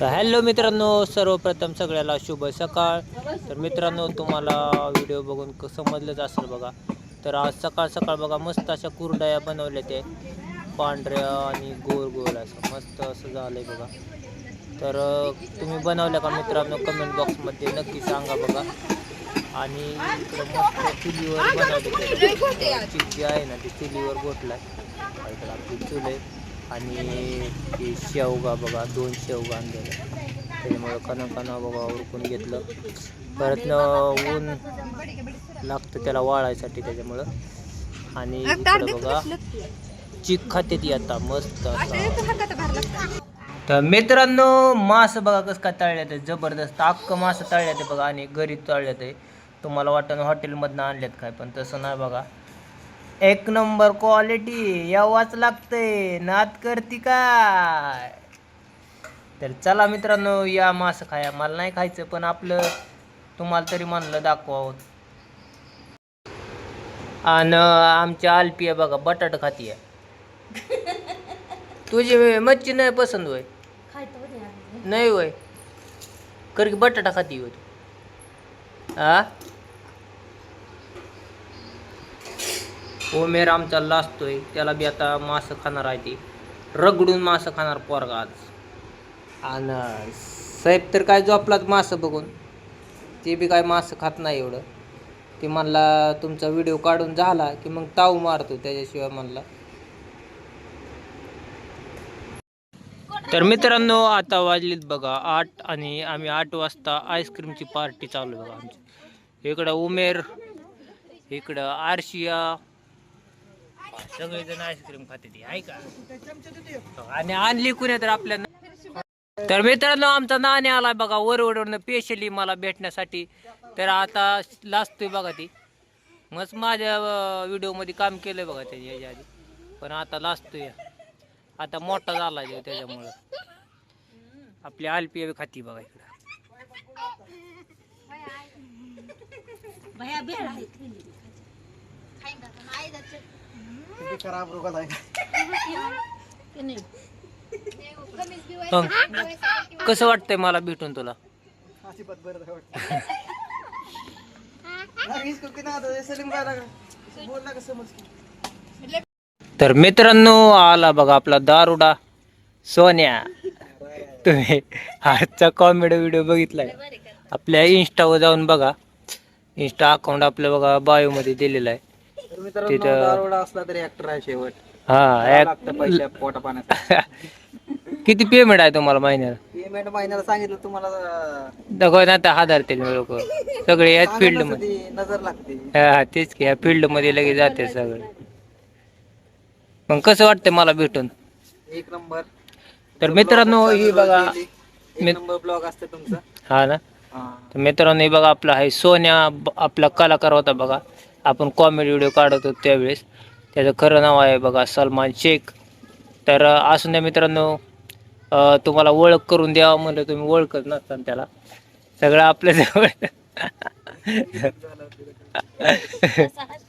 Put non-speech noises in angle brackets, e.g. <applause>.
तर हॅलो मित्रांनो सर्वप्रथम सगळ्याला शुभ सकाळ. तर मित्रांनो तुम्हाला व्हिडिओ बघून क- समजलंच असेल बघा. तर आज सकाळ सकाळ बघा मस्त अशा कुरडया बनवल्या ते पांढऱ्या आणि गोल गोल असं मस्त असं झालंय बघा. तर तुम्ही बनवल्या का मित्रांनो कमेंट बॉक्समध्ये नक्की सांगा बघा. आणि इकडं मस्त चुलीवर बनवले चिक्की जी आहे ना ती चुलीवर गोठला इकडं आपली चूल आहे. आणि ती शेवगा बघा दोन शेवगा आणलेल्या. त्याच्यामुळं कणा कणा बघा उरकून घेतलं. परत ऊन लागतं त्याला वाळायसाठी त्याच्यामुळं. आणि इकडं बघा चिक खाते ती आता मस्त असं तर मित्रांनो मास बघा कसं काय तळल्यात आहे जबरदस्त. अख्खं मास तळल्यात आहे बघा आणि घरी तळल्यात. आहे तुम्हाला वाटतं हॉटेलमधनं आणल्यात काय पण तसं नाही बघा. एक नंबर क्वालिटी यावाच लागतंय नात करती काय? तर चला मित्रांनो या मास खाया. मला नाही खायचं पण आपलं तुम्हाला तरी म्हणलं दाखवावं. आणि आमच्या आलपी आहे बघा बटाट खाती आहे. तुझी मच्छी नाही पसंत होय? नाही होय? कर की बटाटा खाती होय तू. ओमेर आमचा लाजतोय त्याला बी आता मास खाणार आहे ती. रगडून मास खाणार पोरगा आज. आणि साहेब तर काय झोपलात मास बघून? ते बी काय मास खात नाही एवढं. ते म्हणला तुमचा व्हिडिओ काढून झाला की मग ताव मारतो त्याच्याशिवाय म्हणला. तर मित्रांनो आता वाजलीत बघा आठ आणि आम्ही आठ वाजता आईस्क्रीमची पार्टी चालू आहे बघा आमची. इकडं उमेर इकडं आरशिया सगळेजण आईस्क्रीम खाते ती आहे का? आणि आणली कुणी तर आपल्या तर मित्रांनो आमचा नाणे आला बघा वरवडवरनं पेशली मला भेटण्यासाठी. तर आता लाजतोय बघा ती. मस्त माझ्या व्हिडिओमध्ये काम केलंय बघा त्याच्या याच्या आधी. पण आता लाजतोय आता मोठा झाला आहे त्याच्यामुळं. आपली आलपी खाती बघा इकडं. मग कसं वाटतंय मला भेटून तुला? तर मित्रांनो आला बघा आपला दारुडा सोन्या. तुम्ही आजचा कॉमेडी व्हिडिओ बघितलाय? आपल्या इंस्टावर जाऊन बघा. इंस्टा अकाउंट आपल्या बघा बायो मध्ये दिलेला आहे. तिथं दारोडा असला तरी ऍक्टर आहे शेवट. हा लागतं पैसे पोटा पाण्यात एक- <laughs> किती पेमेंट आहे तुम्हाला महिन्याला? पेमेंट महिन्याला सांगितलं तुम्हाला अं, दाखव ना आता हजार लोक. सगळे याच फील्ड सांगायला मध्ये. ती नजर लागते. हा तेच की ह्या फील्डमध्ये लगेच जाते सगळे. मग कसं वाटतंय मला भेटून? एक नंबर. तर मित्रांनो ही बघा एक नंबर ब्लॉग असते तुमचा. हा ना? हा. तर मित्रांनो हे बघा आपला आहे सोन्या ब- आपला कलाकार होता बघा. आपण कॉमेडी व्हिडिओ काढत होतो त्यावेळेस. त्याचं खरं नाव आहे बघा सलमान शेख. तर असून द्या मित्रांनो तुम्हाला ओळख करून द्यावं म्हणलं तुम्ही ओळखत नसताना त्याला. सगळं आपल्याजवळ <laughs>